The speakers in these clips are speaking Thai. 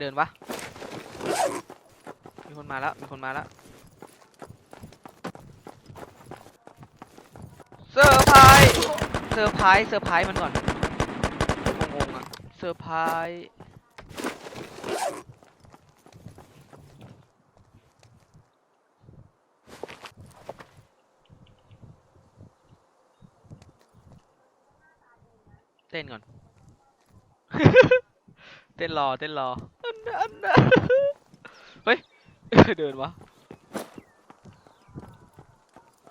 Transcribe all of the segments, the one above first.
เดินวะ มีคนมาแล้ว มีคนมาแล้วเซอร์ไพรส์เซอร์ไพรส์เซอร์ไพรส์มันก่อนงงๆอะเซอร์ไพรส์เต้นก่อน เต้นรอ เต้นรอ อันนะเฮ้ย เดินวะ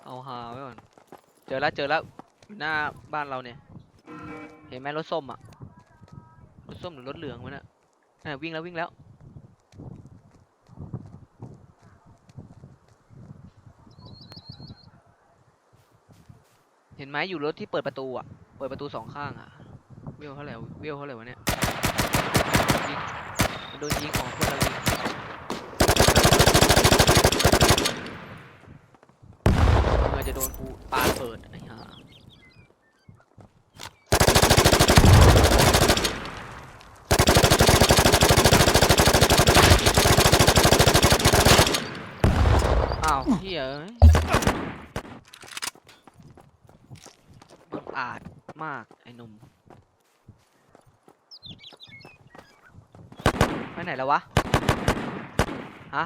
เอาหาไว้ก่อน เจอแล้วเจอแล้วหน้าบ้านเราเนี่ย เห็นไหมรถส้มอะ รถส้มหรือรถเหลืองวะเนี่ยน่ะวิ่งแล้ววิ่งแล้ว เห็นไหมอยู่รถที่เปิดประตูอะ เปิดประตูสองข้างอะ เวลเท่าไหร่วะเวลเท่าไหร่วะเนี่ย โดนยิงของเพื่อนเรายิงมันจะโดนกูปาเปิดไอ้ห่าอ้าวเฮียเอ้ยบังอาจมากไอ้หนุ่ม ไปไหนแล้ววะ ฮะ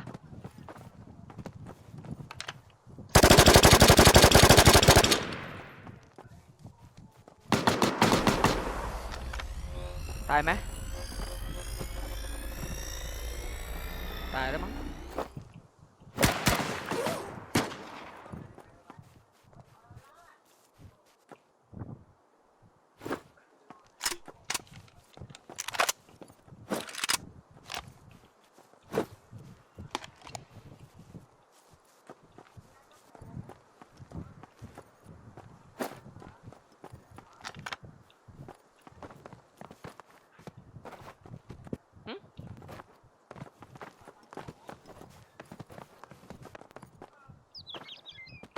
ตายไหมตายแล้วมั้ง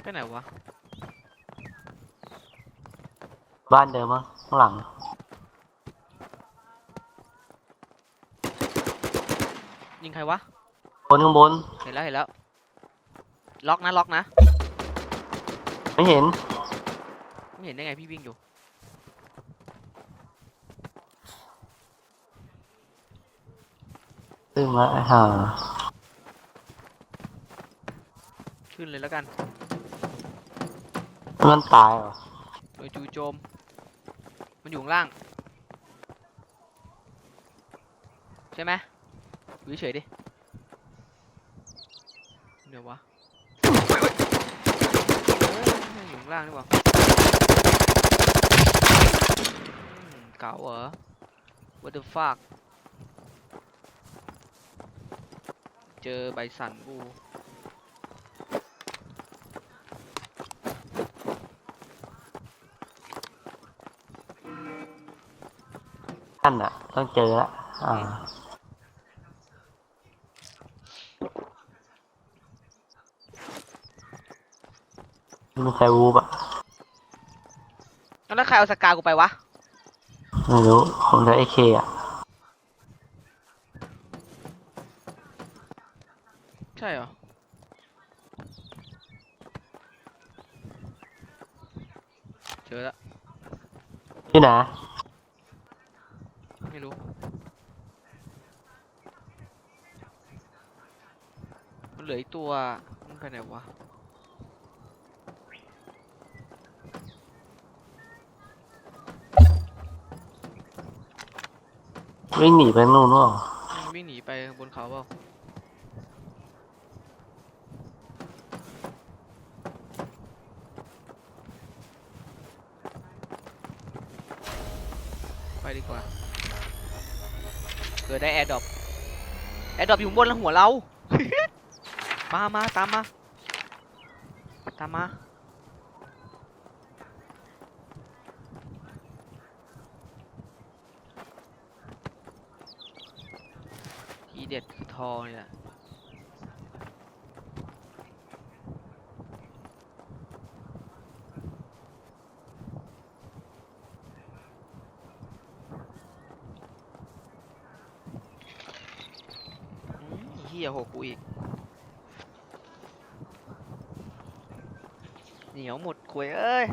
ไปไหนวะ บ้านเดิมมั้งข้างหลัง ยิงใครวะ บนข้างบน เห็นแล้วเห็นแล้ว ล็อกนะล็อกนะ ไม่เห็น ไม่เห็นได้ไงพี่วิ่งอยู่ซึ่งละไอ้ห่า ขึ้นเลยแล้วกัน มันตายเหรอโดยจูโจม มันอยู่ข้างล่าง ใช่ไหมอยู่เฉยๆดิเดี๋ยววะเฮ้ยอยู่ข้างล่างนี่หว่าอืมเก๋าเหรอ what the fuck เจอใบสันกู ท่านอะ ต้องเจอละอ่าไม่ใช่วูบอะแล้วใครเอาสกากูไปวะ ไม่รู้ผมจะไอเคอะ ใช่เหรอ เจอแล้วที่ไหน ไม่รู้ มันเหลืออีก ตัวมันไปไหนวะวิ่งหนีไปนู่นวะมันวิ่งหนีไปบนเขาเปล่าไปดีกว่าเกิดได้แอร์ดรอปแอร์ดรอปอยู่ข้างบนแล้วหัวเรา มามาตามมา ตามมา ทีเด็ดคือทองนี่แหละฮียโหกูอีก เห นียวหมดคุยเอ้ย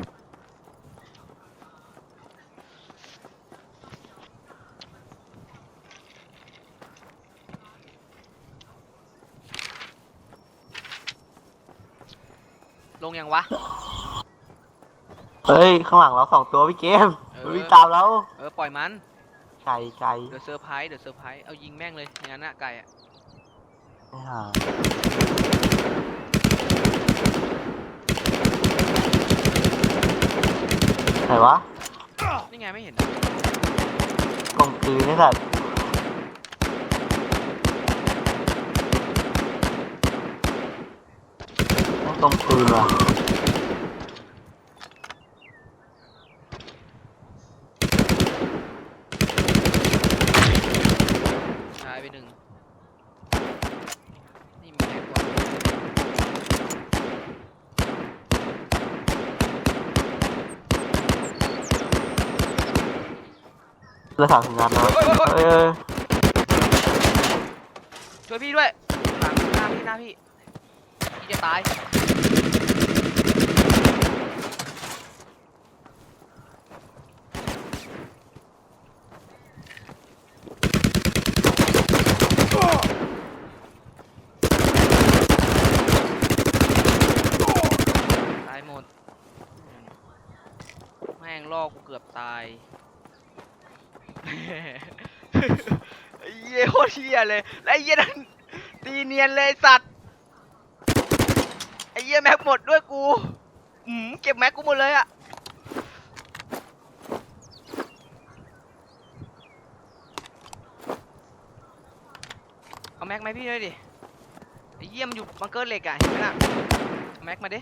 ลงยังวะ เฮ้ย ข้างหลังเราสองตัวพี่เกมเออ มันวิ่งตามเราเออ ปล่อยมัน ไก่ไก่เดี๋ยวเซอร์ไพรส์ เดี๋ยวเซอร์ไพรส์ เอายิงแม่งเลยอย่างนั้นอะไก่อะไม่หา ไหนวะนี่ไงไม่เห็นกองปืนนี่แหละต้องกองปืนว่ะ ตายไปหนึ่ง นี่มีแม็กกว่า เลือดสามสิบนัดแล้วเอ้ยช่วยพี่ด้วยหลังหน้าพี่หน้าพี่พี่จะตายตายหมดแม่งลอกกูเกือบตายไอ้ เหี้ยโคตรเหี้ยเลย แล้วไอ้เหี้ยนั่นตีเนียนเลยสัตว์ ไอ้เหี้ยแม็กหมดด้วยกูอืมเก็บแม็กกูหมดเลยอะเอาแม็กไหมพี่ด้วยดิไอ้เหี้ยมันอยู่บังเกอร์เหล็กอะเห็นไหมน่ะเอาแม็กมาดิ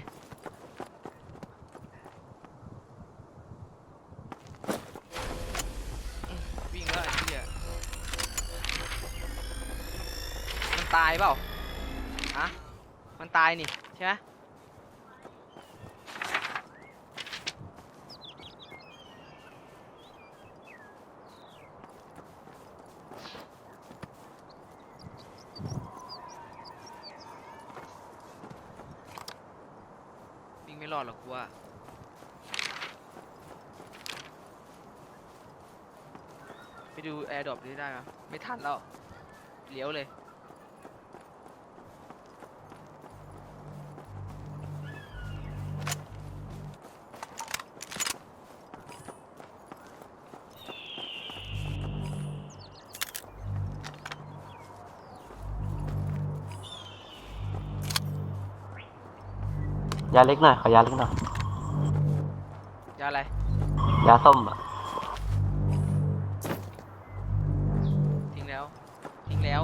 วิ่งแล้วไอ้เหี้ยมันตาย เปล่าฮะมันตายนี่ใช่ไหมวิ่งไม่รอดหรอกกูว่าไปดูแอร์ดรอปนี้ได้ไหมไม่ทันแล้วเลี้ยวเลย ยาเล็กหน่อยขอยาเล็กหน่อยยาอะไร ยาส้มอะทิ้งแล้ว ทิ้งแล้ว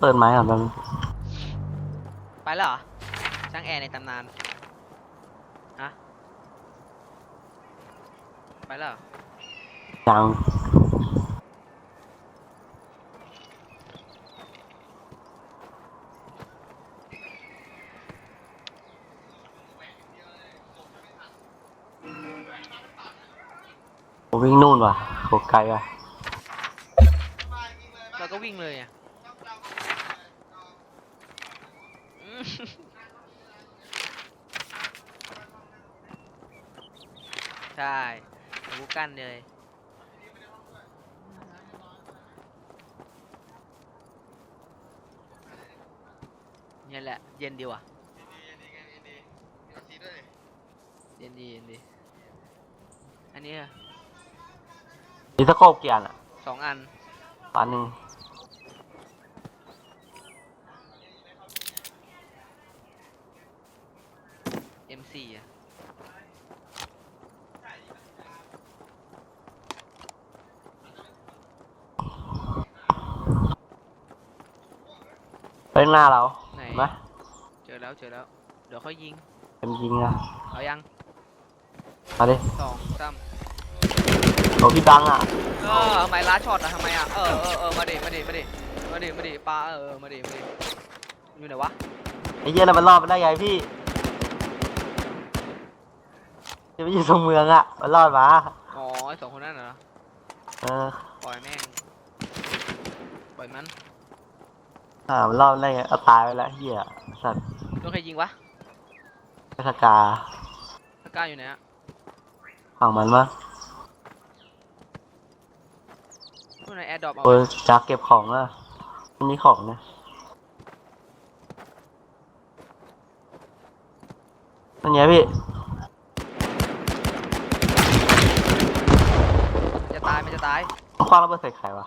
เปิดไม้ก่อนแป๊บนึงไปแล้วเหรอช่างแอร์ในตำนานฮะไปแล้วเหรอยัง ว่ะโหไกลว่ะเราก็วิ่งเลยอะอืมใช่กูกั้นเลยเนี่ยแหละ เย็นดีว่ะ เย็นดีเย็นดี อันนี้อะ มีสโคปกี่อันอะสองอัน อันหนึ่ง M4 อะไปข้างหน้าเราไหน เห็นไหมเจอแล้วเจอแล้ว เดี๋ยวค่อยยิงเป็นยิงอะเอายังมาดิสองสาม โอ้พี่ตังอะเออทำไมล้าช็อตอะทำไมอะเออเออเออมาดิมาดิมาดิมาดิมาดิปลาเออเออมาดิมาดิอยู่ไหนวะไอ้เหี้ยน่ะมันรอดไปได้ไงพี่ไจะไปอยู่ตรงเมืองอะมันรอดมาอ๋อไอ้สองคนนั่นเหรอเออปล่อยแม่งปล่อยมันอ่ามันรอดได้ไงเอาตายไปแล้วเฮียสัตว์โดนใครยิงวะสกาสก้าอยู่ไหนอะฝั่งมันมั้ง นู่นไหนแอร์ดรอปเอาโอ้ยจักเก็บของอะมันมีของนะนั่นไงพี่ จะตายมันจะตายคว้างระเบิดใส่ใครวะ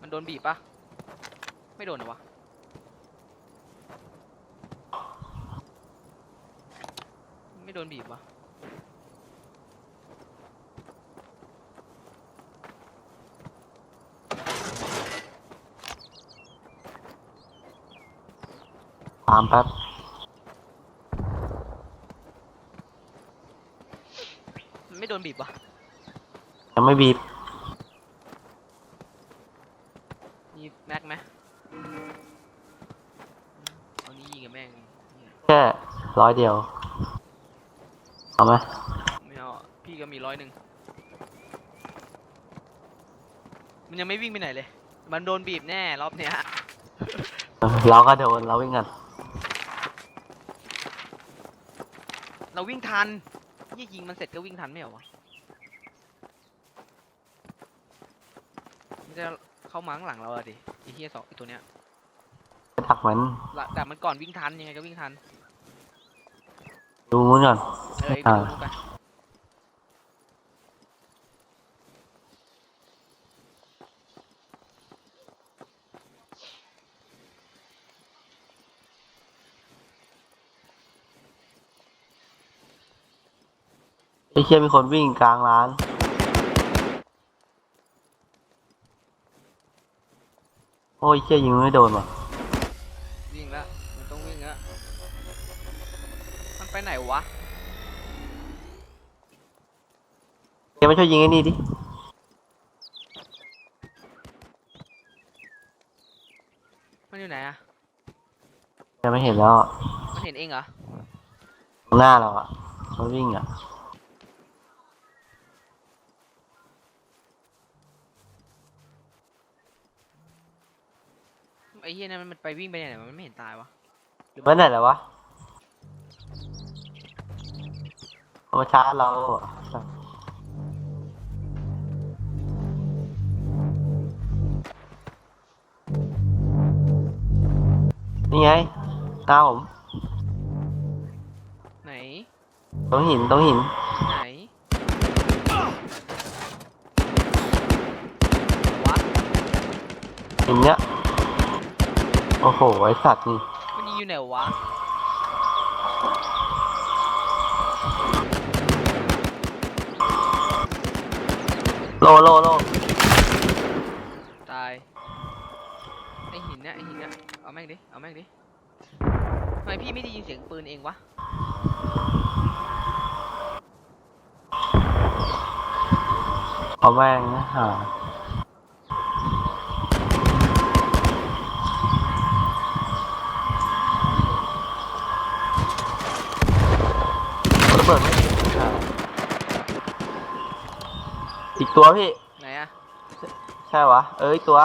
มันโดนบีบปะ ไม่โดนเหรอวะ ไม่โดนบีบวะตามแป๊บมันไม่โดนบีบวะ ยังไม่บีบ ร้อยเดียว เอาไหมไม่เอาอะพี่ก็มีร้อยหนึ่งมันยังไม่วิ่งไปไหนเลย มันโดนบีบแน่รอบเนี้ยเออเราก็โดนเราวิ่งกัน เราวิ่งทันยี่ยิงมันเสร็จก็วิ่งทันไม่เหรอวะมันจะเข้ามาข้างหลังเราอะดิไอ้เฮียสองไอ้ตัวเนี้ยไปถักมันละแต่มันก่อนวิ่งทันยังไงก็วิ่งทัน ดูมุ้นก่อนเออไอ้อ่าดูนู่นไปไอ้เชี่ยมีคนวิ่งกลางร้าน โอ้ยเชี่ยยิงไม่โดนว่ะ วิ่งละมันต้องวิ่งละ มันไปไหนวะเชี่ยมาช่วยยิงไอ้นี่ดิ มันอยู่ไหนอะเชี่ยไม่เห็นแล้วอะมันเห็นเองเหรอข้างหน้าเราอะมันวิ่งอะไอ้เฮียนั่นมันไปวิ่งไปไหนมันไม่เห็นตายวะไว้ไหนแล้ววะ เอามาชาร์จเราอะนี่ไงหน้าผมไหน ตรงหินตรงหิน ไหนวะหินเนี้ย โอ้โห ไอสัตว์นี่ มันยิงอยู่ไหนวะ โลโลโลตาย ไอหินเนี่ยไอหินเนี่ยเอาแม่งดิ เอาแม่งดิทำไมพี่ไม่ได้ยินเสียงปืนเองวะ เอาแม่งนะฮะระเบิดไม่ถึงอะ อีกตัวพี่ ไหนอะใช่วะ เอ้ยตัว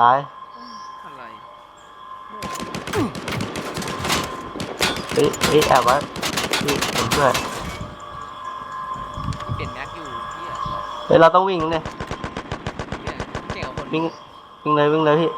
ตายอะไรเอ้ยเอ้ยแอบไว้พี่ผมช่วยเปลี่ยนแม็กอยู่เฮียเฮ้ยเราต้องวิ่งเนี่ยเฮียเก่งกว่าคนวิ่งวิ่งเลยวิ่งเลยพี่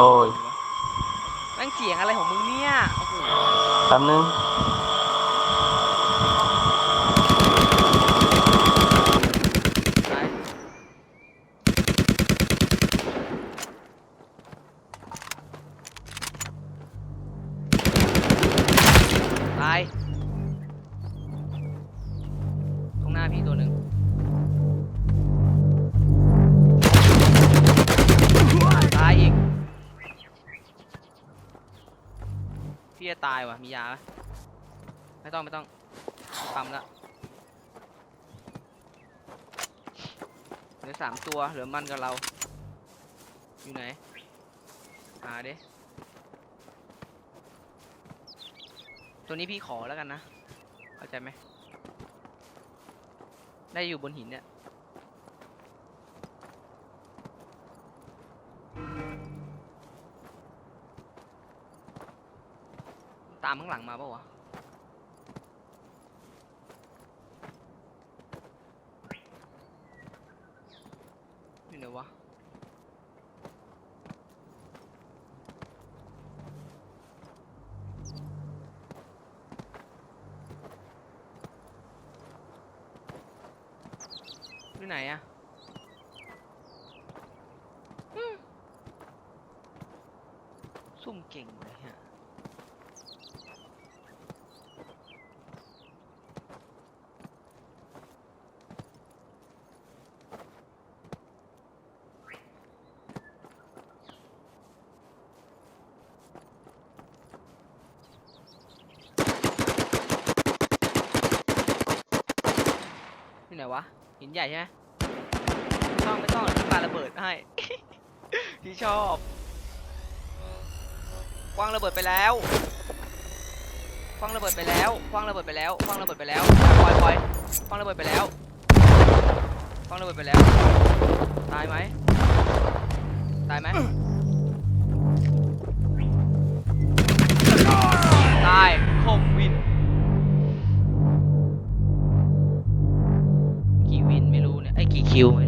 โอ้ย แม่งเสียงอะไรของมึงเนี่ย โอ้โห แป๊บนึงาย ตรงหน้าพี่ตัวหนึ่งตายอีก พี่จะตายว่ะ มียาปะไม่ต้องไม่ต้องปั๊มละเหลือสามตัว เหลือมันกับเรา อยู่ไหนหาดิ ตัวนี้พี่ขอแล้วกันนะเข้าใจไหมได้อยู่บนหินเนี่ยตามข้างหลังมาเปล่าวะ อยู่ไหนวะ อยู่ไหนอะอืมซุ่มเก่งเลยฮะ ที่ไหินใหญ่ใช่ไหมไม่ต้องไม่ต้องพี่ปาระเบิดให้พี่ชอบควางระเบิดไปแล้วควางระเบิดไปแล้วควางระเบิดไปแล้วควางระเบิดไปแล้วปล่อยปล่อยควางระเบิดไปแล้วควางระเบิดไปแล้ว ตายไหมตายไหมตาย กี่